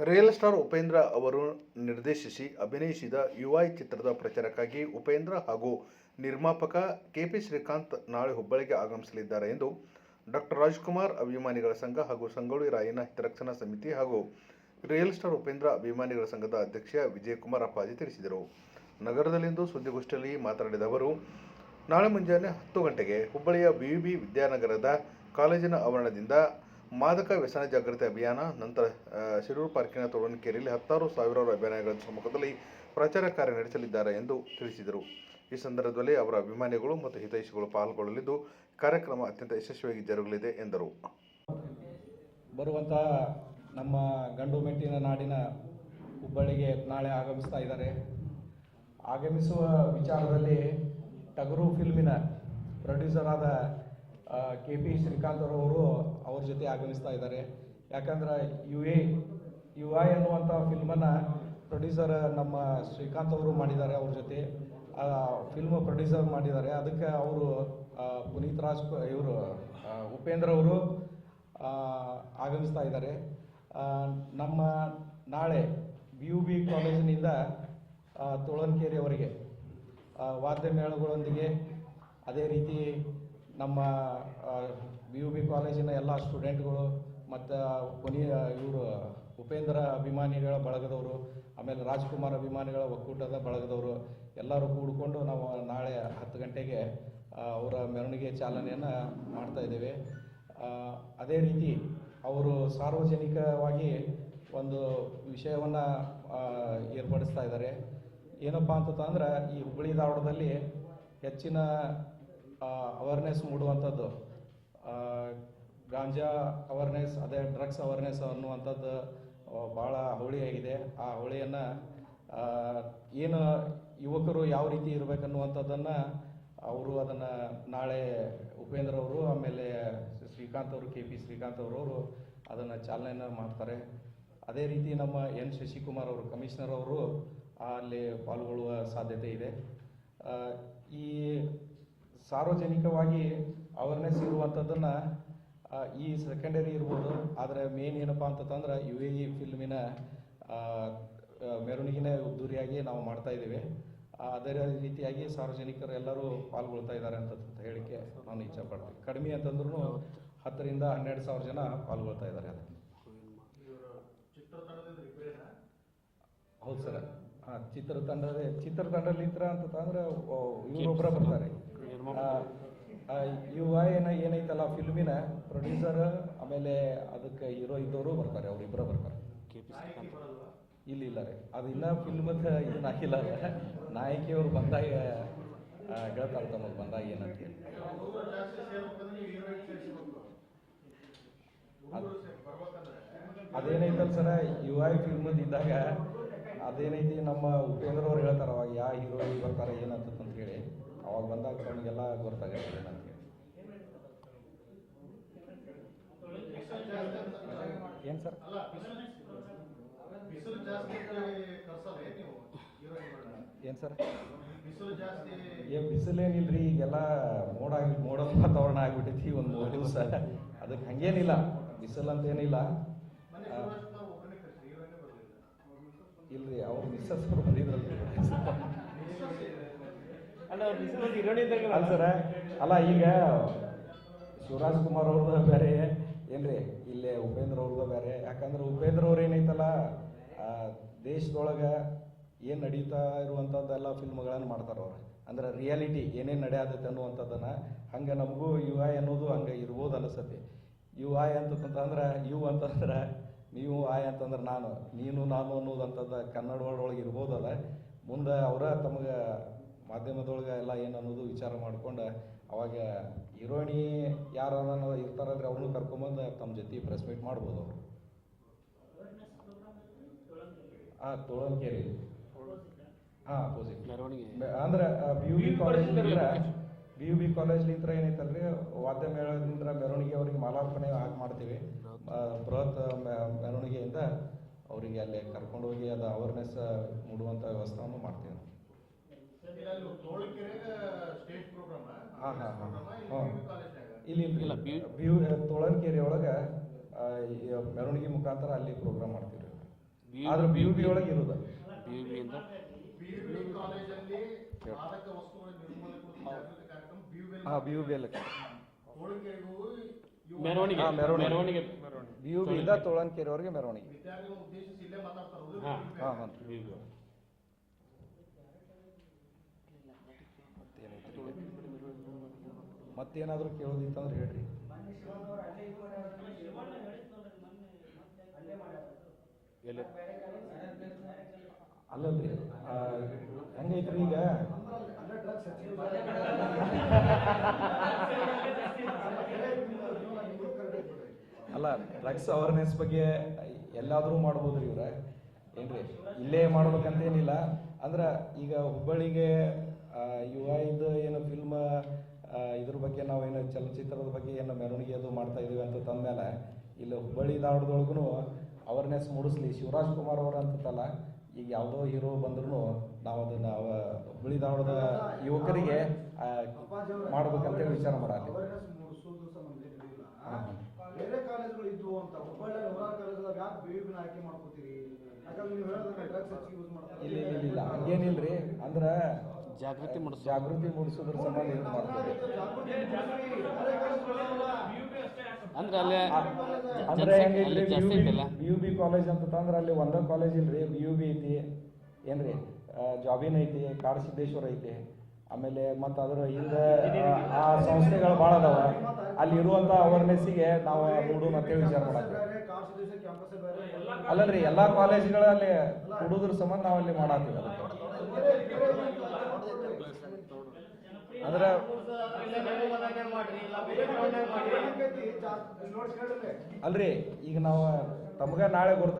Real star Upendra ಅವರು ನಿರ್ದೇಶಿಸಿ ಅಭಿನಯಿಸಿದ ಯುವೈ ಚಿತ್ರದ ಪ್ರಚಾರಕ್ಕಾಗಿ ಉಪೇಂದ್ರ ಹಾಗೂ ನಿರ್ಮಾಪಕ ಕೆಪಿ ಶ್ರೀಕಾಂತ್ ನಾಳೆ ಹುಬ್ಬಳ್ಳಿಗೆ ಆಗಮಿಸಲಿದ್ದಾರೆ ಎಂದು ಡಾಕ್ಟರ್ ರಾಜ್ಕುಮಾರ್ ಅಭಿಮಾನಿಗಳ ಸಂಘ ಹಾಗೂ ಸಂಗೊಳ್ಳಿ ರಾಯಣ್ಣ ಹಿತರಕ್ಷಣಾ ಸಮಿತಿ ಹಾಗೂ ರಿಯಲ್ ಸ್ಟಾರ್ ಉಪೇಂದ್ರ ಅಭಿಮಾನಿಗಳ ಸಂಘದ ಅಧ್ಯಕ್ಷ ವಿಜಯಕುಮಾರ್ ಅಪ್ಪಾಜಿ ತಿಳಿಸಿದರು. ನಗರದಲ್ಲಿಂದು ಸುದ್ದಿಗೋಷ್ಠಿಯಲ್ಲಿ ಮಾತನಾಡಿದ ಅವರು, ನಾಳೆ ಮುಂಜಾನೆ ಹತ್ತು ಗಂಟೆಗೆ ಹುಬ್ಬಳ್ಳಿಯ ಬಿವಿಬಿ ವಿದ್ಯಾನಗರದ ಕಾಲೇಜಿನ ಆವರಣದಿಂದ ಮಾದಕ ವ್ಯಸನ ಜಾಗೃತಿ ಅಭಿಯಾನ ನಂತರ ಶಿರೂರು ಪಾರ್ಕಿನ ತೋರಣಕೆರೆಯಲ್ಲಿ ಹತ್ತಾರು ಸಾವಿರಾರು ಅಭಿಯಾನಗಳ ಸಮ್ಮುಖದಲ್ಲಿ ಪ್ರಚಾರ ಕಾರ್ಯ ನಡೆಸಲಿದ್ದಾರೆ ಎಂದು ತಿಳಿಸಿದರು. ಈ ಸಂದರ್ಭದಲ್ಲಿ ಅವರ ಅಭಿಮಾನಿಗಳು ಮತ್ತು ಹಿತೈಷಿಗಳು ಪಾಲ್ಗೊಳ್ಳಲಿದ್ದು, ಕಾರ್ಯಕ್ರಮ ಅತ್ಯಂತ ಯಶಸ್ವಿಯಾಗಿ ಜರುಗಲಿದೆ ಎಂದರು. ಬರುವಂತಹ ನಮ್ಮ ಗಂಡು ಮೆಟ್ಟಿನ ನಾಡಿನ ಹುಬ್ಬಳ್ಳಿಗೆ ನಾಳೆ ಆಗಮಿಸ್ತಾ ಇದ್ದಾರೆ. ಆಗಮಿಸುವ ವಿಚಾರದಲ್ಲಿ ಟಗರು ಫಿಲ್ಮಿನ ಪ್ರೊಡ್ಯೂಸರ್ ಆದ ಕೆ ಪಿ ಶ್ರೀಕಾಂತ್ ಅವರು ಅವ್ರ ಜೊತೆ ಆಗಮಿಸ್ತಾ ಇದ್ದಾರೆ. ಯಾಕಂದ್ರೆ ಯು ಎ ಯು ಐ ಅನ್ನುವಂಥ ಫಿಲ್ಮನ್ನು ಪ್ರೊಡ್ಯೂಸರ್ ನಮ್ಮ ಶ್ರೀಕಾಂತ್ ಅವರು ಮಾಡಿದ್ದಾರೆ ಅವ್ರ ಜೊತೆ. ಫಿಲ್ಮ್ ಪ್ರೊಡ್ಯೂಸರ್ ಮಾಡಿದ್ದಾರೆ. ಅದಕ್ಕೆ ಅವರು ಪುನೀತ್ ರಾಜ್ ಇವರು ಉಪೇಂದ್ರ ಅವರು ಆಗಮಿಸ್ತಾ ಇದ್ದಾರೆ. ನಮ್ಮ ನಾಳೆ ಬಿ ಯು ಬಿ ಕಾಲೇಜಿನಿಂದ ತೋಳನ್ಕೆರೆಯವರೆಗೆ ವಾದ್ಯ ಮೇಳಗಳೊಂದಿಗೆ ಅದೇ ರೀತಿ ನಮ್ಮ ಬಿ ಯು ಬಿ ಕಾಲೇಜಿನ ಎಲ್ಲ ಸ್ಟೂಡೆಂಟ್ಗಳು ಮತ್ತು ಕೊನೆಯ ಇವರು ಉಪೇಂದ್ರ ಅಭಿಮಾನಿಗಳ ಬಳಗದವರು, ಆಮೇಲೆ ರಾಜ್ಕುಮಾರ್ ಅಭಿಮಾನಿಗಳ ಒಕ್ಕೂಟದ ಬಳಗದವರು, ಎಲ್ಲರೂ ಕೂಡಿಕೊಂಡು ನಾವು ನಾಳೆ ಹತ್ತು ಗಂಟೆಗೆ ಅವರ ಮೆರವಣಿಗೆ ಚಾಲನೆಯನ್ನು ಮಾಡ್ತಾ ಇದ್ದೇವೆ. ಅದೇ ರೀತಿ ಅವರು ಸಾರ್ವಜನಿಕವಾಗಿ ಒಂದು ವಿಷಯವನ್ನು ಏರ್ಪಡಿಸ್ತಾ ಇದ್ದಾರೆ. ಏನಪ್ಪ ಅಂತಂದ್ರೆ ಈ ಹುಬ್ಬಳ್ಳಿ ಧಾರವಾಡದಲ್ಲಿ ಹೆಚ್ಚಿನ ಅವೇರ್ನೆಸ್ ಮೂಡುವಂಥದ್ದು ಗಾಂಜಾ ಅವೇರ್ನೆಸ್ ಅದೇ ಡ್ರಗ್ಸ್ ಅವೇರ್ನೆಸ್ ಅನ್ನುವಂಥದ್ದು ಭಾಳ ಹೋಳಿಯಾಗಿದೆ ಆ ಹೋಳಿಯನ್ನು ಏನು ಯುವಕರು ಯಾವ ರೀತಿ ಇರಬೇಕನ್ನುವಂಥದ್ದನ್ನು ಅವರು ಅದನ್ನು ನಾಳೆ ಉಪೇಂದ್ರ ಅವರು, ಆಮೇಲೆ ಶ್ರೀಕಾಂತ್ ಅವರು, ಕೆ ಪಿ ಶ್ರೀಕಾಂತ್ ಅವರವರು ಅದನ್ನು ಚಾಲನೆಯನ್ನು ಮಾಡ್ತಾರೆ. ಅದೇ ರೀತಿ ನಮ್ಮ ಎನ್ ಶಶಿಕುಮಾರ್ ಅವರು, ಕಮಿಷನರ್ ಅವರು ಅಲ್ಲಿ ಪಾಲ್ಗೊಳ್ಳುವ ಸಾಧ್ಯತೆ ಇದೆ. ಈ ಸಾರ್ವಜನಿಕವಾಗಿ ಅವೇರ್ನೆಸ್ ಇರುವಂಥದ್ದನ್ನ ಈ ಸೆಕೆಂಡರಿ ಇರ್ಬೋದು, ಆದರೆ ಮೇನ್ ಏನಪ್ಪ ಅಂತಂದ್ರೆ ಯು ಎ ಇ ಫಿಲ್ಮಿನ ಮೆರವಣಿಗೆನೇ ಉದ್ದೂರಿಯಾಗಿ ನಾವು ಮಾಡ್ತಾ ಇದ್ದೀವಿ. ಅದೇ ರೀತಿಯಾಗಿ ಸಾರ್ವಜನಿಕರು ಎಲ್ಲರೂ ಪಾಲ್ಗೊಳ್ತಾ ಇದ್ದಾರೆ ಅಂತ ಹೇಳಿಕೆ ನಾನು ಇಚ್ಛೆ ಪಡ್ತೀನಿ ಕಡಿಮೆ ಅಂತಂದ್ರೂ ಹತ್ತರಿಂದ ಹನ್ನೆರಡು ಸಾವಿರ ಜನ ಪಾಲ್ಗೊಳ್ತಾ ಇದ್ದಾರೆ ಅದಕ್ಕೆ ಹೌದು ಸರ್. ಹಾಂ ಚಿತ್ರತಂಡದ ಚಿತ್ರತಂಡಲಿಂತ್ರ ಅಂತಂದ್ರೆ ಇವರೊಬ್ಬರ ಬರ್ತಾರೆ. ಯು ಐ ಏನ ಏನೈತಲ್ಲ ಫಿಲ್ಮಿನ? ಪ್ರೊಡ್ಯೂಸರ್ ಆಮೇಲೆ ಅದಕ್ಕೆ ಹೀರೋ ಇದ್ದವರು ಬರ್ತಾರೆ ಅವ್ರಿಬ್ಬರ ಬರ್ತಾರೆ. ಇಲ್ಲ ಇಲ್ಲ ರೀ. ಅದು ಇನ್ನ ಫಿಲ್ಮದ ಇದನ್ನ ಹಾಕಿಲ್ಲ ನಾಯಕಿಯವರು ಬಂದಾಗ ಹೇಳ್ತಾರ ಹೇಳ್ತಾರೆ ತಮಗೆ ಬಂದಾಗ ಏನಂತ ಹೇಳಿ. ಅದ್- ಅದೇನೈತಲ್ಲ ಸರ ಯು ಐ ಫಿಲ್ಮದ್ ಇದ್ದಾಗ ಅದೇನೈತಿ ನಮ್ಮ ಉಪೇಂದ್ರ ಅವ್ರು ಹೇಳ್ತಾರೆ ಅವಾಗ ಯಾವ ಹೀರೋ ಬರ್ತಾರೆ ಏನಂತ ಅಂತ ಹೇಳಿ. ಅವಾಗ ಬಂದಾಗ ನಮಗೆಲ್ಲ ಗೊತ್ತಾಗುತ್ತೆ ಏನಂತ ಏನ್ ಸರ್? ಏನ್ ಸರ್? ಏ ಬಿಸಿಲೇನಿಲ್ರಿ ಈಗೆಲ್ಲ ಮೋಡ ಆಗಿ ಮೋಡದ ವಾತಾವರಣ ಆಗ್ಬಿಟ್ಟೈತಿ ಒಂದು ಮೂರು ದಿವಸ. ಅದಕ್ಕೆ ಹಂಗೇನಿಲ್ಲ ಬಿಸಿಲು ಅಂತ ಏನಿಲ್ಲ ಇಲ್ರಿ ಅವ್ರು ಮಿಸ್ಸಸ್ ಅವ್ರು ಬಂದಿದ್ರಲ್ರಿ. ಅಲ್ಲ ಸರ, ಅಲ್ಲ, ಈಗ ಶಿವರಾಜ್ ಕುಮಾರ್ ಅವ್ರದ್ದು ಬೇರೆ, ಏನ್ರಿ, ಇಲ್ಲೇ ಉಪೇಂದ್ರ ಅವ್ರದ್ದು ಬೇರೆ. ಯಾಕಂದ್ರೆ ಉಪೇಂದ್ರ ಅವ್ರು ಏನೈತಲ್ಲ ದೇಶದೊಳಗೆ ಏನು ನಡೀತಾ ಇರುವಂಥದ್ದೆಲ್ಲ ಫಿಲ್ಮ್ಗಳನ್ನು ಮಾಡ್ತಾರೆ ಅವ್ರು. ಅಂದ್ರೆ ರಿಯಾಲಿಟಿ ಏನೇನು ನಡೆಯತೈತೆ ಅನ್ನುವಂಥದ್ದನ್ನ ಹಂಗೆ ನಮಗೂ ಯು ಐ ಅನ್ನೋದು ಹಂಗೆ ಇರ್ಬೋದು ಅನಿಸತ್ತೆ. ಯು ಐ ಅಂತಂತಂದ್ರೆ ಯು ಅಂತಂದ್ರೆ ನೀವು ಆಯ್ ಅಂತಂದ್ರೆ ನಾನು, ನೀನು, ನಾನು ಅನ್ನೋದಂಥದ್ದು ಕನ್ನಡ ಒಳಗೆ ಇರ್ಬೋದಲ್ಲ. ಮುಂದೆ ಅವರ ತಮಗೆ ಮಾಧ್ಯಮದೊಳಗೆ ಎಲ್ಲ ಏನು ಅನ್ನೋದು ವಿಚಾರ ಮಾಡ್ಕೊಂಡು ಅವಾಗ ಹೀರೋಯಿನಿ ಯಾರು ಇರ್ತಾರಂದ್ರೆ ಇರ್ತಾರಲ್ರಿ ಅವ್ರನ್ನೂ ಕರ್ಕೊಂಬಂದು ತಮ್ಮ ಜೊತೆ ಪ್ರೆಸ್ ಮೀಟ್ ಮಾಡ್ಬೋದು ಅವರು. ಹಾಂ ತೋಳಂಕೇರಿ. ಹಾಂ ಅಪೋಸಿಟ್ ಮೆರವಣಿಗೆ. ಅಂದ್ರೆ ಬಿ ಯು ಬಿ ಕಾಲೇಜ್ಲಿಂದ್ರ ಬಿ ಯು ಬಿ ಕಾಲೇಜ್ಲಿಂತ್ರ ಏನೈತಲ್ರಿ ವಾದ್ಯ ಮೇಳದಿಂದ ಮೆರವಣಿಗೆ ಅವ್ರಿಗೆ ಮಾಲಾರ್ಪಣೆ ಹಾಕಿ ಮಾಡ್ತೀವಿ. ಬೃಹತ್ ಮೆರವಣಿಗೆಯಿಂದ ಅವರಿಗೆ ಅಲ್ಲಿ ಕರ್ಕೊಂಡು ಹೋಗಿ ಅದು ಅವೇರ್ನೆಸ್ ಮೂಡುವಂಥ ವ್ಯವಸ್ಥೆಯನ್ನು ಮಾಡ್ತೀವಿ ನಾವು. ಇಲ್ಲ ಅಲ್ಲಿ ತೋಳಕೆರೆಗೆ ಸ್ಟೇಜ್ ಪ್ರೋಗ್ರಾಮ್ ಹಾಂ ಹಾಂ ಹಾಂ. ಇಲ್ಲಿ ಇಲ್ಲಿ ಇಲ್ಲ, ಬಿ- ಬಿ ಯು ತೋಳನ್ಕೆರೆ ಒಳಗೆ ಮೆರವಣಿಗೆ ಮುಖಾಂತರ ಅಲ್ಲಿ ಪ್ರೋಗ್ರಾಮ್ ಮಾಡ್ತೀವಿ ರೀ ಆದ್ರೆ ಬಿ ಯು ಬಿ ಒಳಗೆ ಇರೋದು. ಬಿ ಯು ಬಿಯಿಂದ ಹಾಂ ಬಿ ಯು ಬಿ ಅಲ್ಲಿ. ಮೆರವಣಿಗೆ. ಮೆರವಣಿಗೆ. ಬಿ ಯು ಬಿಯಿಂದ ತೋಳನ್ಕೆರೆವರೆಗೆ ಮೆರವಣಿಗೆ. ಹಾಂ? ಹಾಂ ಹಾಂ ಬಿ ಯು ಬಿ ಮತ್ತೇನಾದರೂ ಕೇಳೋದಿತ್ತಂದ್ರೆ ಹೇಳ್ರಿ. ಎಲ್ಲಿ? ಅಲ್ಲಲ್ರಿ. ಹೆಂಗೈತ್ರಿ ಈಗ? ಅಲ್ಲ ಡ್ರಗ್ಸ್ ಅವೇರ್ನೆಸ್ ಬಗ್ಗೆ ಎಲ್ಲಾದರೂ ಮಾಡ್ಬೋದ್ರಿ ಇವ್ರ? ಏನ್ರಿ? ಇಲ್ಲೇ ಮಾಡ್ಬೇಕಂತೇನಿಲ್ಲ. ಅಂದ್ರೆ ಈಗ ಹುಬ್ಬಳ್ಳಿಗೆ ಯುವ ಇದು ಏನು ಫಿಲ್ಮ್ ಇದ್ರ ಬಗ್ಗೆ ನಾವು ಏನು ಚಲನಚಿತ್ರದ ಬಗ್ಗೆ ಏನು ಮೆರವಣಿಗೆ ಅದು ಮಾಡ್ತಾ ಇದೀವಿ ಅಂತ ತಂದ್ಮೇಲೆ ಇಲ್ಲಿ ಹುಬ್ಬಳ್ಳಿ ಧಾರವಾಡದೊಳಗೂ ಅವೇರ್ನೆಸ್ ಮೂಡಿಸ್ಲಿ. ಶಿವರಾಜ್ ಕುಮಾರ್ ಅವರು ಅಂತಲ್ಲ ಈಗ ಯಾವುದೋ ಹೀರೋ ಬಂದ್ರೂ ನಾವು ಅದನ್ನ ಹುಬ್ಬಳ್ಳಿ ಧಾರವಾಡದ ಯುವಕರಿಗೆ ಮಾಡ್ಬೇಕಂತ ಹೇಳಿ ವಿಚಾರ ಮಾಡಿ ಬೇರೆ ಕಾಲೇಜ್ಗಳು ಇದ್ವು ಅಂತ ಹುಬ್ಬಳ್ಳಿ ನೂರಾರು ಕಾಲೇಜ್ದಾಗ ಯಾಕೆ ಬೇವಿನ ಆಯ್ಕೆ ಮಾಡ್ಕೋತೀರಿ? ಯಾಕಂದ್ರೆ ನೀವು ಹೇಳೋದ್ರೆ ಡ್ರಗ್ಸ್ ಹೆಚ್ಚಿಗೆ ಯೂಸ್ ಮಾಡ್ತಾರೆ. ಇಲ್ಲ ಇಲ್ಲ ಇಲ್ಲ ಹಂಗೇನಿಲ್ರಿ. ಅಂದ್ರ ಜಾಗೃತಿ ಮೂಡಿಸೋದು. ಜಾಗೃತಿ ಮೂಡಿಸೋದ್ರ ಸಂಬಂಧ ಏನು ಮಾಡ್ತಾರೆ? ಅಂದ್ರೆ ಅಲ್ಲಿ ಅಂದ್ರೆ ಹೆಂಗೈತ್ರಿ ಅಲ್ಲಿ ಬಿ ಯು ಬಿ ಕಾಲೇಜ್ ಅಂತಂದ್ರೆ ಅಲ್ಲಿ ಒಂದ ಕಾಲೇಜ್ ಇಲ್ರಿ ಬಿ ಯು ಬಿ ಐತಿ. ಏನ್ರಿ? ಜಾಬಿನ್ ಐತಿ ಕಾಡಸಿದ್ದೇಶ್ವರ ಐತಿ. ಆಮೇಲೆ ಮತ್ತು ಅದ್ರ ಹಿಂದೆ ಆ ಸಂಸ್ಥೆಗಳು ಭಾಳ ಅದಾವ. ಅಲ್ಲಿ ಇರುವಂತ ಅವೇರ್ನೆಸ್ಸಿಗೆ ನಾವು ಮೂಡೋಣ ಮತ್ತೆ ವಿಚಾರ ಮಾಡತ್ತೀವಿ ಅಲ್ಲಲ್ರಿ ಎಲ್ಲಾ ಕಾಲೇಜ್ಗಳಲ್ಲಿ ಹುಡುಗರ ಸಂಬಂಧ ನಾವು ಅಲ್ಲಿ ಮಾಡತ್ತೀವಿ ಅದಕ್ಕೆ. ಅಂದ್ರೆ ಅಲ್ರಿ, ಈಗ ನಾವು ತಮಗ ನಾಳೆ ಗೊತ್ತ